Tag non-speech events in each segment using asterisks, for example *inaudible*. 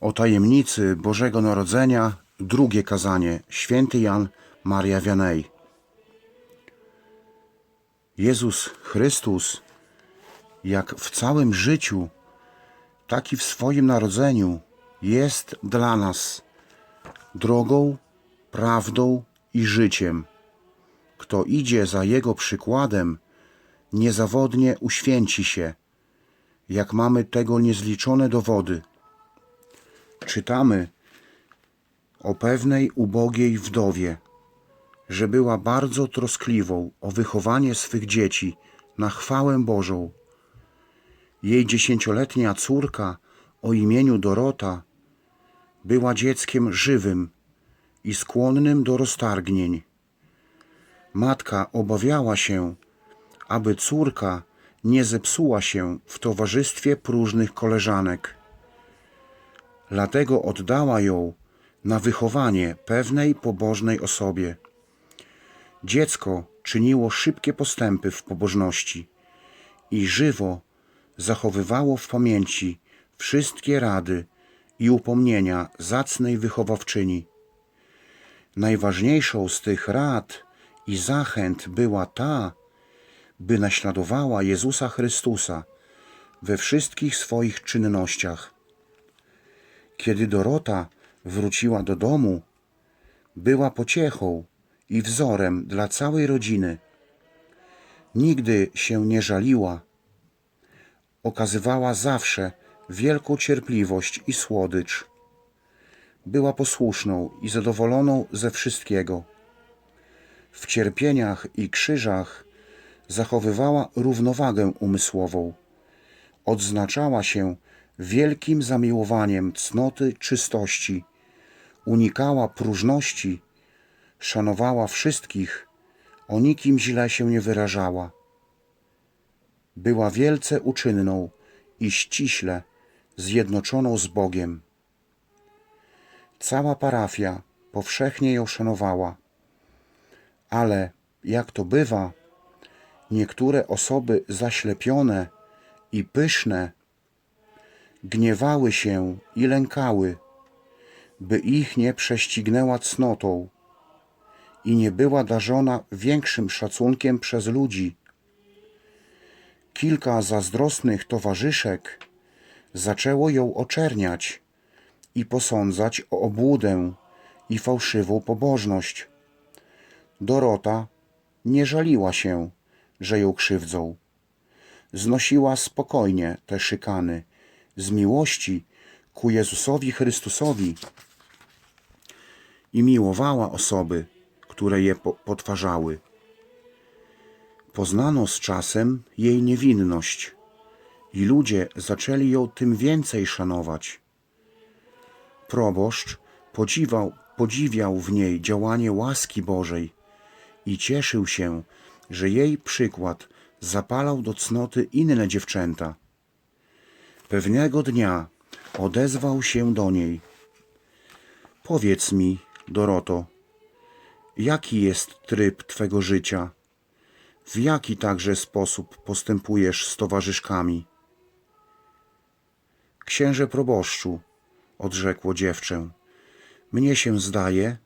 O tajemnicy Bożego Narodzenia, drugie kazanie, święty Jan Maria Wianej. Jezus Chrystus, jak w całym życiu, tak i w swoim narodzeniu, jest dla nas drogą, prawdą i życiem. Kto idzie za Jego przykładem, niezawodnie uświęci się, jak mamy tego niezliczone dowody. Czytamy o pewnej ubogiej wdowie, że była bardzo troskliwą o wychowanie swych dzieci na chwałę Bożą. Jej dziesięcioletnia córka o imieniu Dorota była dzieckiem żywym i skłonnym do roztargnień. Matka obawiała się, aby córka nie zepsuła się w towarzystwie próżnych koleżanek. Dlatego oddała ją na wychowanie pewnej pobożnej osobie. Dziecko czyniło szybkie postępy w pobożności i żywo zachowywało w pamięci wszystkie rady i upomnienia zacnej wychowawczyni. Najważniejszą z tych rad i zachęt była ta, by naśladowała Jezusa Chrystusa we wszystkich swoich czynnościach. Kiedy Dorota wróciła do domu, była pociechą i wzorem dla całej rodziny. Nigdy się nie żaliła. Okazywała zawsze wielką cierpliwość i słodycz. Była posłuszną i zadowoloną ze wszystkiego. W cierpieniach i krzyżach zachowywała równowagę umysłową. Odznaczała się wielkim zamiłowaniem cnoty czystości, unikała próżności, szanowała wszystkich, o nikim źle się nie wyrażała. Była wielce uczynną i ściśle zjednoczoną z Bogiem. Cała parafia powszechnie ją szanowała, ale jak to bywa, niektóre osoby zaślepione i pyszne gniewały się i lękały, by ich nie prześcignęła cnotą i nie była darzona większym szacunkiem przez ludzi. Kilka zazdrosnych towarzyszek zaczęło ją oczerniać i posądzać o obłudę i fałszywą pobożność. Dorota nie żaliła się, że ją krzywdzą. Znosiła spokojnie te szykany z miłości ku Jezusowi Chrystusowi i miłowała osoby, które je po- potwarzały. Poznano z czasem jej niewinność i ludzie zaczęli ją tym więcej szanować. Proboszcz podziwiał w niej działanie łaski Bożej i cieszył się, że jej przykład zapalał do cnoty inne dziewczęta. Pewnego dnia odezwał się do niej. Powiedz mi, Doroto, jaki jest tryb Twego życia? W jaki także sposób postępujesz z towarzyszkami? Księże proboszczu, odrzekło dziewczę, mnie się zdaje,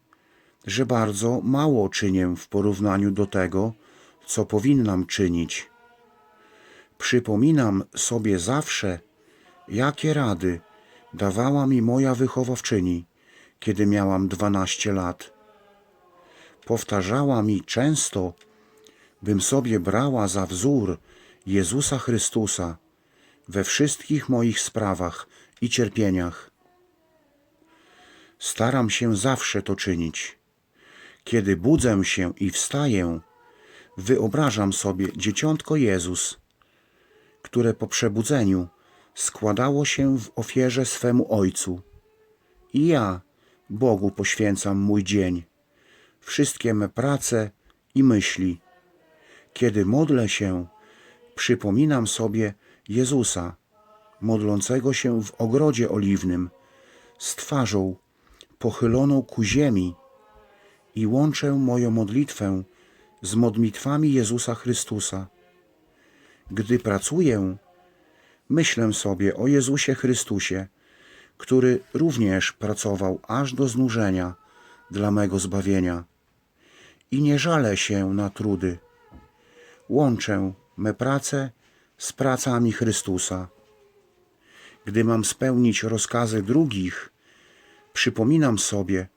że bardzo mało czynię w porównaniu do tego, co powinnam czynić. Przypominam sobie zawsze, jakie rady dawała mi moja wychowawczyni, kiedy miałam dwanaście lat. Powtarzała mi często, bym sobie brała za wzór Jezusa Chrystusa we wszystkich moich sprawach i cierpieniach. Staram się zawsze to czynić. Kiedy budzę się i wstaję, wyobrażam sobie dzieciątko Jezus, które po przebudzeniu składało się w ofierze swemu Ojcu. I ja Bogu poświęcam mój dzień, wszystkie me prace i myśli. Kiedy modlę się, przypominam sobie Jezusa, modlącego się w ogrodzie oliwnym, z twarzą pochyloną ku ziemi i łączę moją modlitwę z modlitwami Jezusa Chrystusa. Gdy pracuję, myślę sobie o Jezusie Chrystusie, który również pracował aż do znużenia dla mego zbawienia. I nie żalę się na trudy. Łączę me prace z pracami Chrystusa. Gdy mam spełnić rozkazy drugich, przypominam sobie,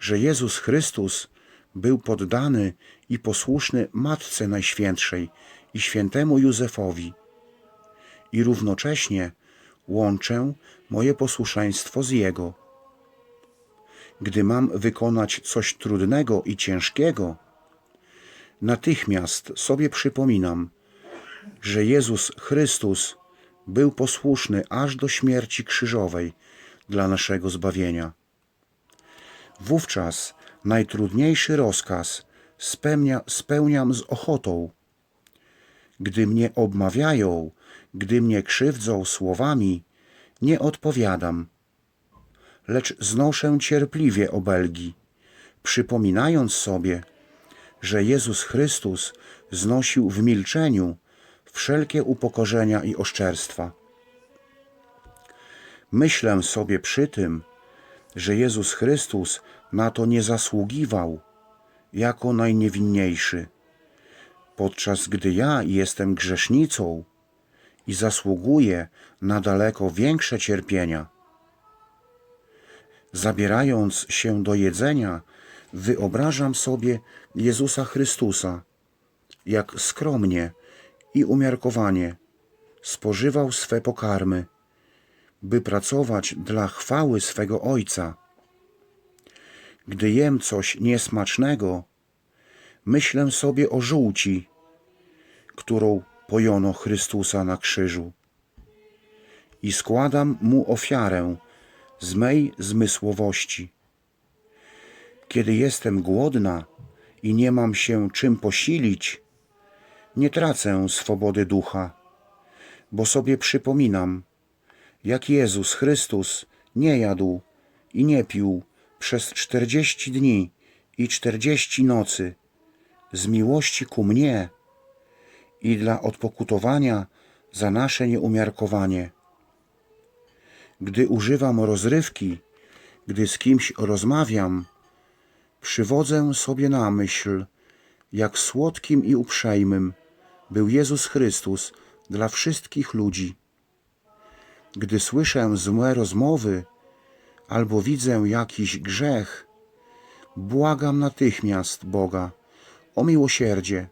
że Jezus Chrystus był poddany i posłuszny Matce Najświętszej i świętemu Józefowi. I równocześnie łączę moje posłuszeństwo z Jego. Gdy mam wykonać coś trudnego i ciężkiego, natychmiast sobie przypominam, że Jezus Chrystus był posłuszny aż do śmierci krzyżowej dla naszego zbawienia. Wówczas najtrudniejszy rozkaz spełnia, spełniam z ochotą. Gdy mnie obmawiają, gdy mnie krzywdzą słowami, nie odpowiadam, lecz znoszę cierpliwie obelgi, przypominając sobie, że Jezus Chrystus znosił w milczeniu wszelkie upokorzenia i oszczerstwa. Myślę sobie przy tym, że Jezus Chrystus na to nie zasługiwał jako najniewinniejszy, podczas gdy ja jestem grzesznicą i zasługuję na daleko większe cierpienia. Zabierając się do jedzenia, wyobrażam sobie Jezusa Chrystusa, jak skromnie i umiarkowanie spożywał swe pokarmy, by pracować dla chwały swego Ojca. Gdy jem coś niesmacznego, myślę sobie o żółci, którą pojono Chrystusa na krzyżu i składam Mu ofiarę z mej zmysłowości. Kiedy jestem głodna i nie mam się czym posilić, nie tracę swobody ducha, bo sobie przypominam, jak Jezus Chrystus nie jadł i nie pił przez czterdzieści dni i czterdzieści nocy z miłości ku mnie i dla odpokutowania za nasze nieumiarkowanie. Gdy używam rozrywki, gdy z kimś rozmawiam, przywodzę sobie na myśl, jak słodkim i uprzejmym był Jezus Chrystus dla wszystkich ludzi. Gdy słyszę złe rozmowy albo widzę jakiś grzech, błagam natychmiast Boga o miłosierdzie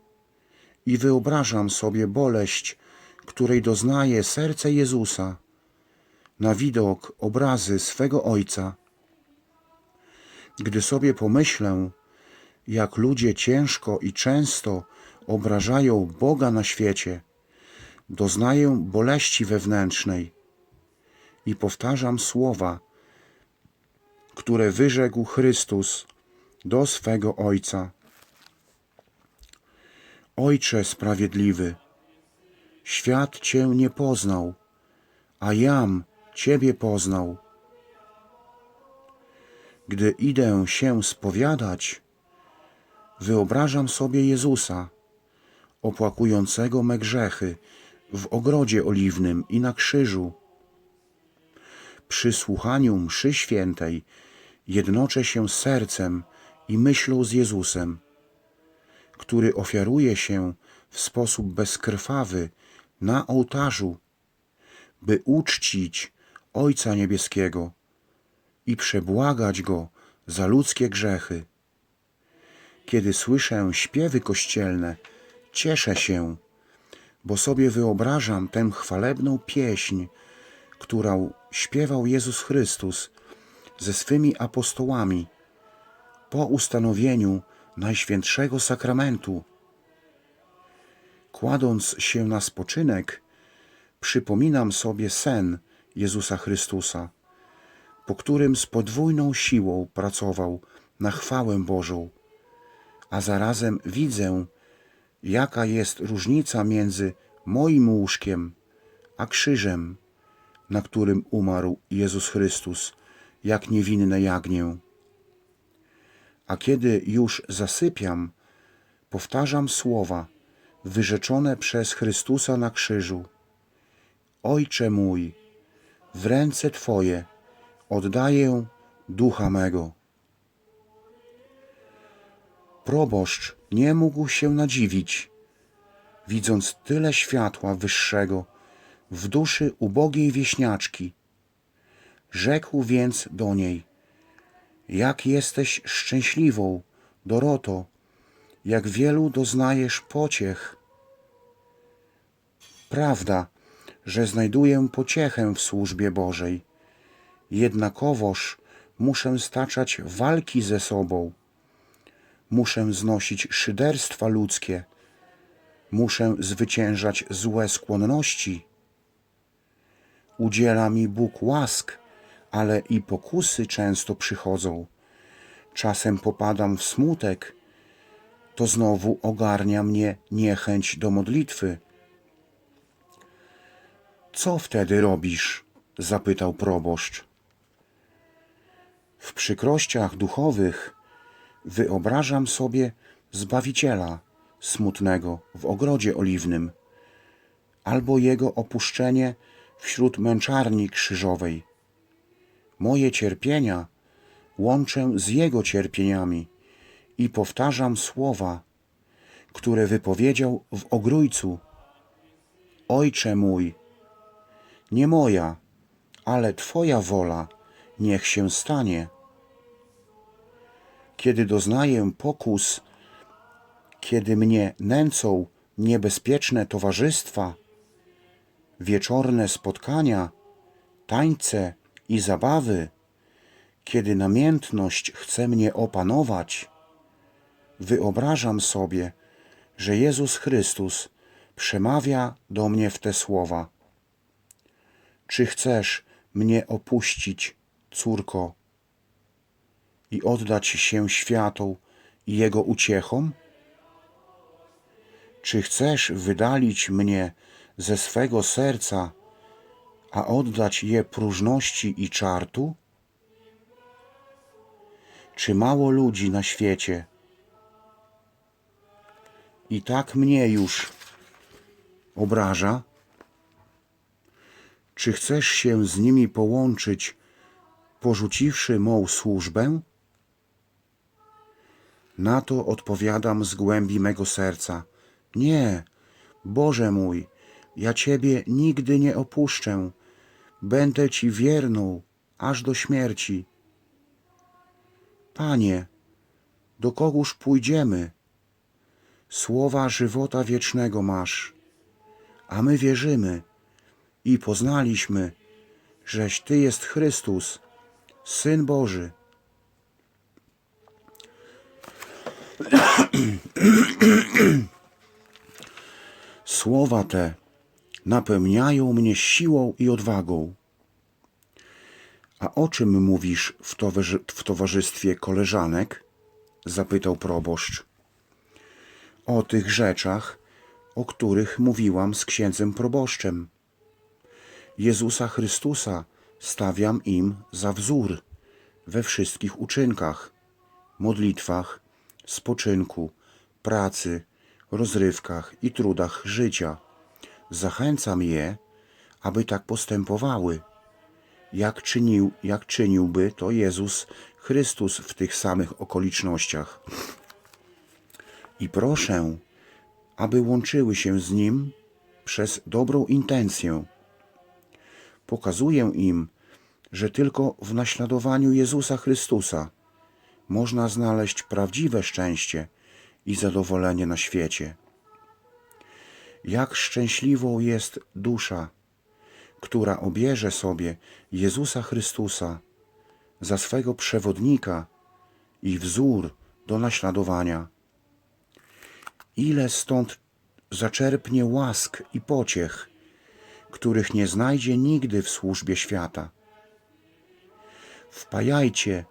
i wyobrażam sobie boleść, której doznaje serce Jezusa na widok obrazy swego Ojca. Gdy sobie pomyślę, jak ludzie ciężko i często obrażają Boga na świecie, doznaję boleści wewnętrznej i powtarzam słowa, które wyrzekł Chrystus do swego Ojca. Ojcze sprawiedliwy, świat Cię nie poznał, a jam Ciebie poznał. Gdy idę się spowiadać, wyobrażam sobie Jezusa, opłakującego me grzechy w ogrodzie oliwnym i na krzyżu. Przy słuchaniu mszy świętej jednoczę się sercem i myślą z Jezusem, który ofiaruje się w sposób bezkrwawy na ołtarzu, by uczcić Ojca Niebieskiego i przebłagać Go za ludzkie grzechy. Kiedy słyszę śpiewy kościelne, cieszę się, bo sobie wyobrażam tę chwalebną pieśń, którą śpiewał Jezus Chrystus ze swymi apostołami po ustanowieniu Najświętszego Sakramentu. Kładąc się na spoczynek, przypominam sobie sen Jezusa Chrystusa, po którym z podwójną siłą pracował na chwałę Bożą, a zarazem widzę, jaka jest różnica między moim łóżkiem a krzyżem, na którym umarł Jezus Chrystus, jak niewinne jagnię. A kiedy już zasypiam, powtarzam słowa wyrzeczone przez Chrystusa na krzyżu. Ojcze mój, w ręce Twoje oddaję ducha mego. Proboszcz nie mógł się nadziwić, widząc tyle światła wyższego w duszy ubogiej wieśniaczki. Rzekł więc do niej: Jak jesteś szczęśliwą, Doroto, jak wielu doznajesz pociech. Prawda, że znajduję pociechę w służbie Bożej. Jednakowoż muszę staczać walki ze sobą. Muszę znosić szyderstwa ludzkie. Muszę zwyciężać złe skłonności. Udziela mi Bóg łask, ale i pokusy często przychodzą. Czasem popadam w smutek, to znowu ogarnia mnie niechęć do modlitwy. Co wtedy robisz? zapytał proboszcz. W przykrościach duchowych wyobrażam sobie Zbawiciela smutnego w ogrodzie oliwnym, albo jego opuszczenie wśród męczarni krzyżowej. Moje cierpienia łączę z jego cierpieniami i powtarzam słowa, które wypowiedział w ogrójcu. Ojcze mój, nie moja, ale Twoja wola niech się stanie. Kiedy doznaję pokus, kiedy mnie nęcą niebezpieczne towarzystwa, wieczorne spotkania, tańce i zabawy, kiedy namiętność chce mnie opanować, wyobrażam sobie, że Jezus Chrystus przemawia do mnie w te słowa. Czy chcesz mnie opuścić, córko, i oddać się światą i jego uciechom? Czy chcesz wydalić mnie ze swego serca, a oddać je próżności i czartu? Czy mało ludzi na świecie i tak mnie już obraża? Czy chcesz się z nimi połączyć, porzuciwszy mą służbę? Na to odpowiadam z głębi mego serca: Nie, Boże mój, ja Ciebie nigdy nie opuszczę. Będę Ci wierną aż do śmierci. Panie, do kogóż pójdziemy? Słowa żywota wiecznego masz, a my wierzymy i poznaliśmy, żeś Ty jest Chrystus, Syn Boży. *clears throat* Słowa te napełniają mnie siłą i odwagą. A o czym mówisz w, towarzy w towarzystwie koleżanek? zapytał proboszcz. O tych rzeczach, o których mówiłam z księdzem proboszczem. Jezusa Chrystusa stawiam im za wzór we wszystkich uczynkach, modlitwach, spoczynku, pracy, rozrywkach i trudach życia. Zachęcam je, aby tak postępowały, jak, czynił, jak czyniłby to Jezus Chrystus w tych samych okolicznościach. I proszę, aby łączyły się z Nim przez dobrą intencję. Pokazuję im, że tylko w naśladowaniu Jezusa Chrystusa można znaleźć prawdziwe szczęście i zadowolenie na świecie. Jak szczęśliwą jest dusza, która obierze sobie Jezusa Chrystusa za swego przewodnika i wzór do naśladowania. Ile stąd zaczerpnie łask i pociech, których nie znajdzie nigdy w służbie świata. Wpajajcie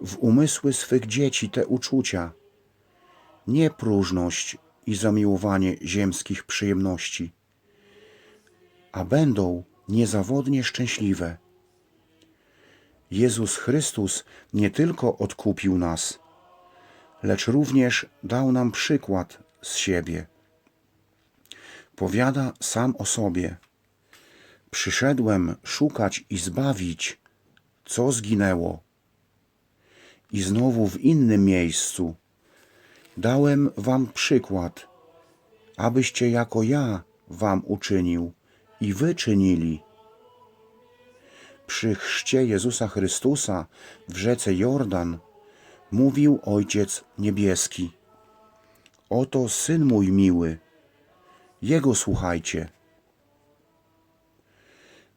w umysły swych dzieci te uczucia, nie próżność i zamiłowanie ziemskich przyjemności, a będą niezawodnie szczęśliwe. Jezus Chrystus nie tylko odkupił nas, lecz również dał nam przykład z siebie. Powiada sam o sobie: Przyszedłem szukać i zbawić, co zginęło. I znowu w innym miejscu dałem wam przykład, abyście jako ja wam uczynił i wy czynili. Przy chrzcie Jezusa Chrystusa w rzece Jordan mówił Ojciec Niebieski. Oto Syn mój miły, Jego słuchajcie.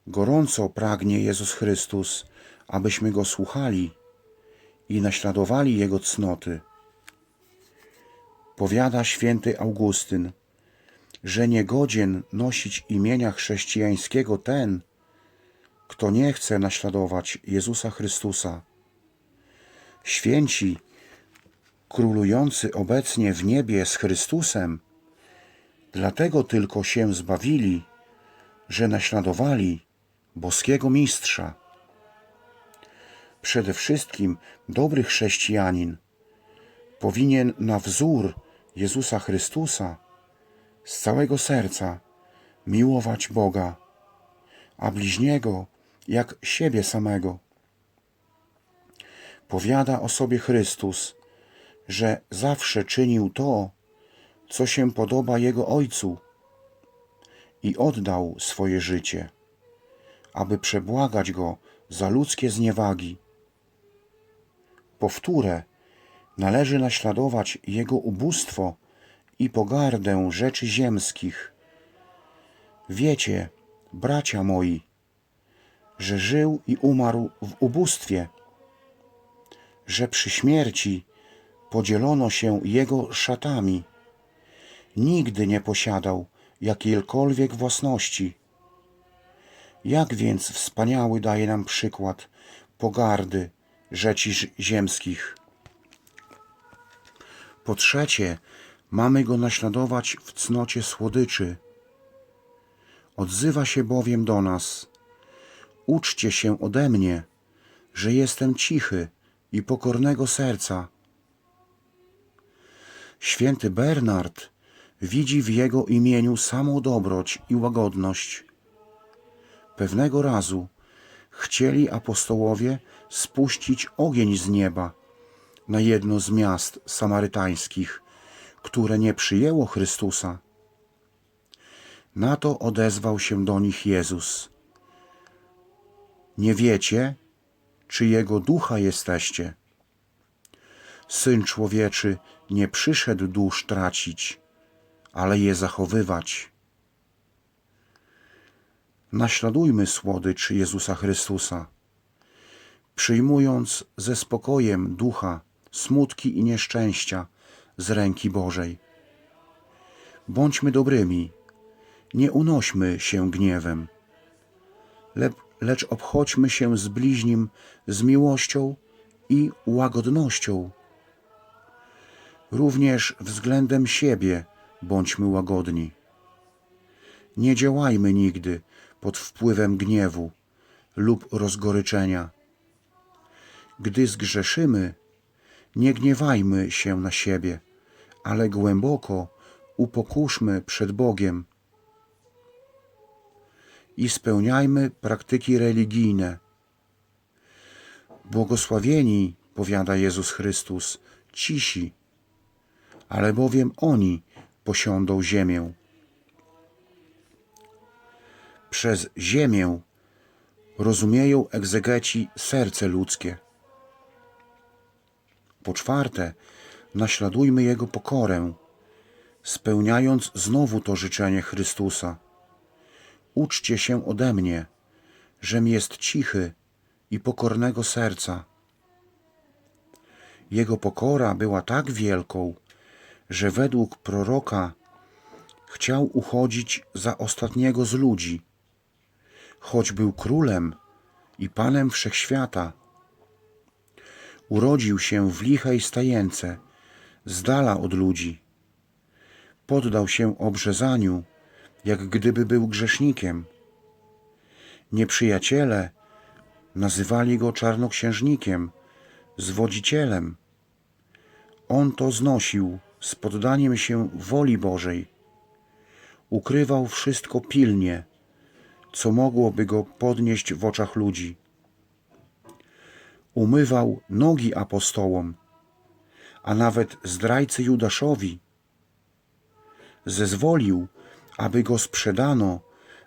Gorąco pragnie Jezus Chrystus, abyśmy Go słuchali i naśladowali Jego cnoty. Powiada święty Augustyn, że niegodzien nosić imienia chrześcijańskiego ten, kto nie chce naśladować Jezusa Chrystusa. Święci, królujący obecnie w niebie z Chrystusem, dlatego tylko się zbawili, że naśladowali boskiego mistrza. Przede wszystkim dobry chrześcijanin powinien na wzór Jezusa Chrystusa z całego serca miłować Boga, a bliźniego jak siebie samego. Powiada o sobie Chrystus, że zawsze czynił to, co się podoba Jego Ojcu i oddał swoje życie, aby przebłagać Go za ludzkie zniewagi. Powtórę, należy naśladować Jego ubóstwo i pogardę rzeczy ziemskich. Wiecie, bracia moi, że żył i umarł w ubóstwie, że przy śmierci podzielono się Jego szatami. Nigdy nie posiadał jakiejkolwiek własności. Jak więc wspaniały daje nam przykład pogardy rzeczy zi- ziemskich. Po trzecie, mamy go naśladować w cnocie słodyczy. Odzywa się bowiem do nas: Uczcie się ode mnie, że jestem cichy i pokornego serca. Święty Bernard widzi w jego imieniu samą dobroć i łagodność. Pewnego razu chcieli apostołowie spuścić ogień z nieba na jedno z miast samarytańskich, które nie przyjęło Chrystusa. Na to odezwał się do nich Jezus. Nie wiecie, czy Jego ducha jesteście. Syn człowieczy nie przyszedł dusz tracić, ale je zachowywać. Naśladujmy słodycz Jezusa Chrystusa, przyjmując ze spokojem ducha smutki i nieszczęścia z ręki Bożej. Bądźmy dobrymi, nie unośmy się gniewem, le- lecz obchodźmy się z bliźnim z miłością i łagodnością. Również względem siebie bądźmy łagodni. Nie działajmy nigdy pod wpływem gniewu lub rozgoryczenia. Gdy zgrzeszymy, nie gniewajmy się na siebie, ale głęboko upokurzmy przed Bogiem i spełniajmy praktyki religijne. Błogosławieni, powiada Jezus Chrystus, cisi, ale bowiem oni posiądą ziemię. Przez ziemię rozumieją egzegeci serce ludzkie. Po czwarte, naśladujmy Jego pokorę, spełniając znowu to życzenie Chrystusa. Uczcie się ode mnie, żem jest cichy i pokornego serca. Jego pokora była tak wielką, że według proroka chciał uchodzić za ostatniego z ludzi, choć był królem i panem wszechświata. Urodził się w lichej stajence, z dala od ludzi. Poddał się obrzezaniu, jak gdyby był grzesznikiem. Nieprzyjaciele nazywali go czarnoksiężnikiem, zwodzicielem. On to znosił z poddaniem się woli Bożej. Ukrywał wszystko pilnie, co mogłoby go podnieść w oczach ludzi. Umywał nogi apostołom, a nawet zdrajcy Judaszowi. Zezwolił, aby go sprzedano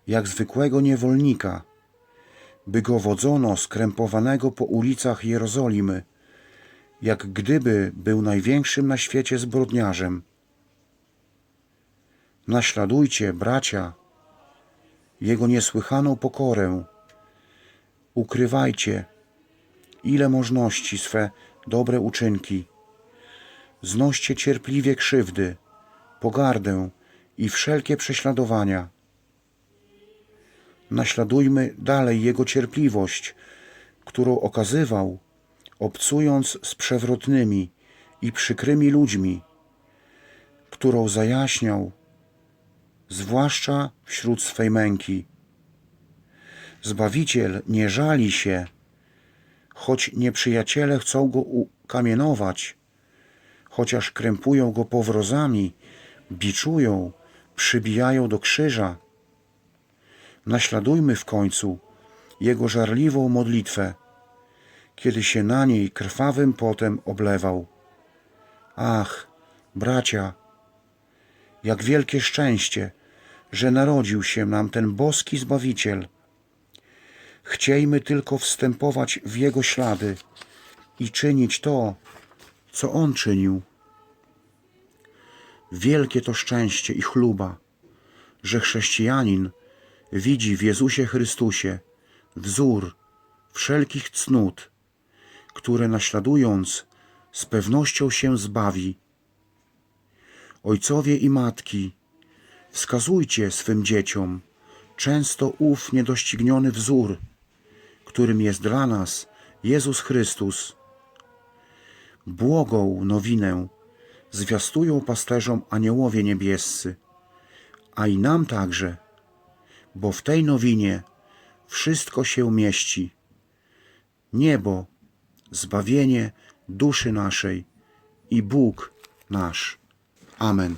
jak zwykłego niewolnika, by go wodzono skrępowanego po ulicach Jerozolimy, jak gdyby był największym na świecie zbrodniarzem. Naśladujcie, bracia, jego niesłychaną pokorę. Ukrywajcie, ile możności swe dobre uczynki. Znoście cierpliwie krzywdy, pogardę i wszelkie prześladowania. Naśladujmy dalej Jego cierpliwość, którą okazywał, obcując z przewrotnymi i przykrymi ludźmi, którą zajaśniał, zwłaszcza wśród swej męki. Zbawiciel nie żali się, choć nieprzyjaciele chcą go ukamienować, chociaż krępują go powrozami, biczują, przybijają do krzyża. Naśladujmy w końcu jego żarliwą modlitwę, kiedy się na niej krwawym potem oblewał. Ach, bracia, jak wielkie szczęście, że narodził się nam ten boski Zbawiciel. Chciejmy tylko wstępować w Jego ślady i czynić to, co On czynił. Wielkie to szczęście i chluba, że chrześcijanin widzi w Jezusie Chrystusie wzór wszelkich cnót, które naśladując z pewnością się zbawi. Ojcowie i matki, wskazujcie swym dzieciom często ów niedościgniony wzór, którym jest dla nas Jezus Chrystus. Błogą nowinę zwiastują pasterzom aniołowie niebiescy, a i nam także, bo w tej nowinie wszystko się mieści. Niebo, zbawienie duszy naszej i Bóg nasz. Amen.